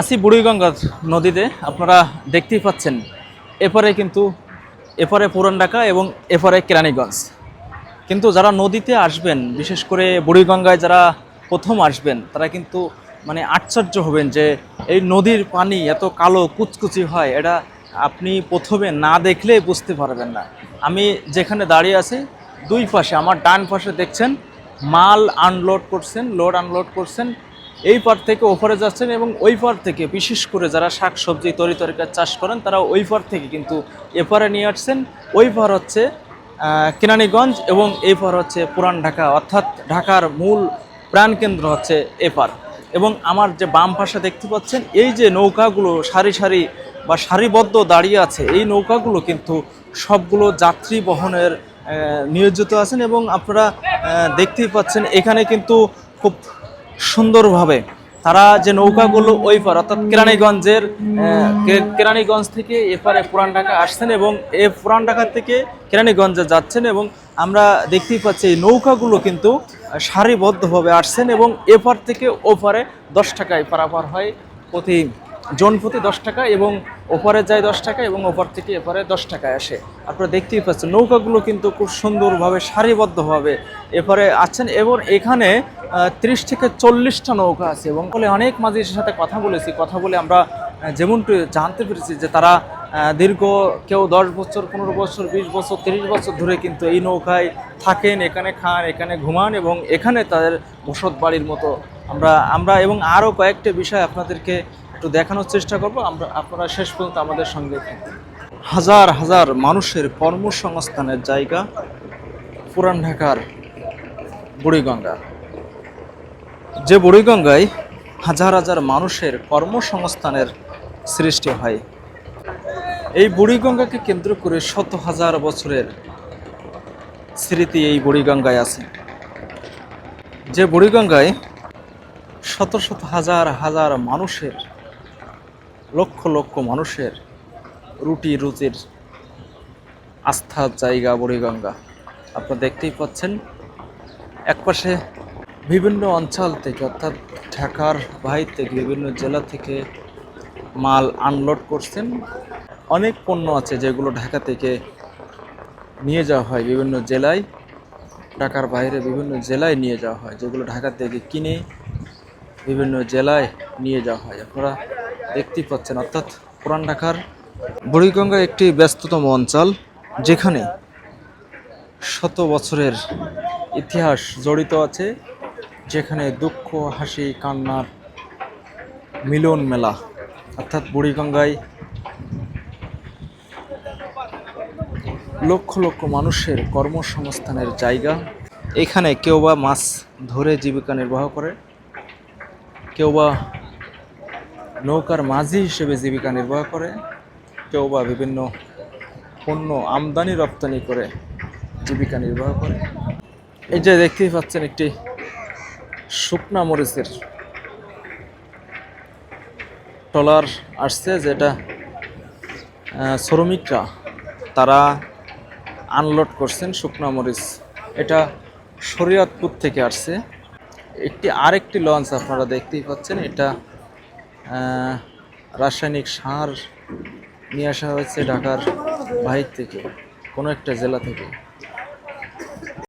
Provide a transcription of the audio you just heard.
আসি বুড়িগঙ্গা নদীতে, আপনারা দেখতেই পাচ্ছেন, এপারে কিন্তু, এপারে পুরান ঢাকা এবং এপারে কেরানীগঞ্জ। কিন্তু যারা নদীতে আসবেন, বিশেষ করে বুড়িগঙ্গায় যারা প্রথম আসবেন, তারা কিন্তু মানে আশ্চর্য হবেন যে এই নদীর পানি এত কালো, কুচকুচি হয়, এটা আপনি প্রথমে না দেখলে বুঝতে পারবেন না। আমি যেখানে দাঁড়িয়ে আছি, দুই পাশে, আমার ডান পাশে দেখছেন, মাল আনলোড করছেন লোড আনলোড করছেন এই পার থেকে ওপরে যাচ্ছেন এবং ওই পার থেকে বিশেষ করে যারা শাক সবজি তরি তরকারি চাষ করেন তারা ওই পার থেকে কিন্তু এপারে নিয়ে আসছেন। ওই পার হচ্ছে আহ, কেরানীগঞ্জ এবং এই পার হচ্ছে পুরান ঢাকা অর্থাৎ ঢাকার মূল প্রাণকেন্দ্র হচ্ছে এপার এবং আমার যে বাম পাশে দেখতে পাচ্ছেন এই যে নৌকাগুলো সারি সারি বা সারিবদ্ধ দাঁড়িয়ে আছে এই নৌকাগুলো কিন্তু সবগুলো যাত্রী বহনের নিয়োজিত আছেন এবং আপনারা দেখতেই পাচ্ছেন এখানে কিন্তু খুব সুন্দরভাবে তারা যে নৌকাগুলো ওই পার, অর্থাৎ কেরানীগঞ্জের কেরানীগঞ্জ থেকে এপারে পুরান ঢাকা আসছেন এবং এ পুরান ঢাকা থেকে কেরানীগঞ্জে যাচ্ছেন এবং আমরা দেখতেই পাচ্ছি এই নৌকাগুলো কিন্তু সারিবদ্ধভাবে আসছেন এবং এপার থেকে ওপারে দশ টাকায় পারাপার হয় প্রতি জন প্রতি দশ টাকা এবং ওপারে যায় দশ টাকা এবং ওপার থেকে এপারে দশ টাকায় আসে। আপনারা দেখতেই পাচ্ছেন, নৌকাগুলো কিন্তু খুব সুন্দরভাবে, সারিবদ্ধভাবে এপারে আছেন এবং এখানে ত্রিশ থেকে চল্লিশটা নৌকা আছে এবং বলে অনেক মাঝির সাথে কথা বলেছি। কথা বলে আমরা যেমনটি জানতে পেরেছি যে তারা দীর্ঘ কেউ দশ বছর, পনেরো বছর, বিশ বছর, তিরিশ বছর ধরে কিন্তু এই নৌকায় থাকেন, এখানে খান, এখানে ঘুমান এবং এখানে তাদের বসত বাড়ির মতো আমরা আমরা এবং আরও কয়েকটা বিষয় আপনাদেরকে একটু দেখানোর চেষ্টা করব। আমরা, আপনারা শেষ পর্যন্ত আমাদের সঙ্গে হাজার হাজার মানুষের কর্মসংস্থানের জায়গা পুরান ঢাকার বুড়িগঙ্গা। যে বুড়িগঙ্গায় হাজার হাজার মানুষের কর্মসংস্থানের সৃষ্টি হয়। এই বুড়িগঙ্গাকে কেন্দ্র করে শত হাজার বছরের স্মৃতি এই বুড়িগঙ্গায় আছে। যে বুড়িগঙ্গায় শত শত হাজার হাজার মানুষের লক্ষ লক্ষ মানুষের রুটি রুচির আস্থার জায়গা বুড়িগঙ্গা। আপনারা দেখতেই পাচ্ছেন একপাশে বিভিন্ন অঞ্চল থেকে, অর্থাৎ ঢাকার বাইর থেকে, বিভিন্ন জেলা থেকে মাল আনলোড করছেন। অনেক পণ্য আছে যেগুলো ঢাকা থেকে নিয়ে যাওয়া হয় বিভিন্ন জেলায়। ঢাকার বাইরে বিভিন্ন জেলায় নিয়ে যাওয়া হয়, যেগুলো ঢাকা থেকে কিনে বিভিন্ন জেলায় নিয়ে যাওয়া হয়। আপনারা দেখতেই পাচ্ছেন, অর্থাৎ পুরান ঢাকার বুড়িগঙ্গা একটি ব্যস্ততম অঞ্চল, যেখানে শত বছরের ইতিহাস জড়িত আছে, যেখানে দুঃখ, হাসি, কান্নার মিলন মেলা, অর্থাৎ বুড়িগঙ্গায় লক্ষ লক্ষ মানুষের কর্মসংস্থানের জায়গা। এখানে কেউ বা মাছ ধরে জীবিকা নির্বাহ করে। কেউ বা নৌকার মাঝি হিসেবে জীবিকা নির্বাহ করে কেউ বা বিভিন্ন পণ্য আমদানি, রপ্তানি করে জীবিকা নির্বাহ করে। এই যে দেখতেই পাচ্ছেন একটি শুকনা মরিচের ট্রলার আসছে, যেটা শ্রমিকরা তারা আনলোড করছেন শুকনা মরিচ। এটা শরীয়তপুর থেকে আসছে। একটি, আরেকটি লঞ্চ আপনারা দেখতেই পাচ্ছেন। এটা রাসায়নিক সার নিয়ে আসা হয়েছে ঢাকার বাহির থেকে, কোনো একটা জেলা থেকে।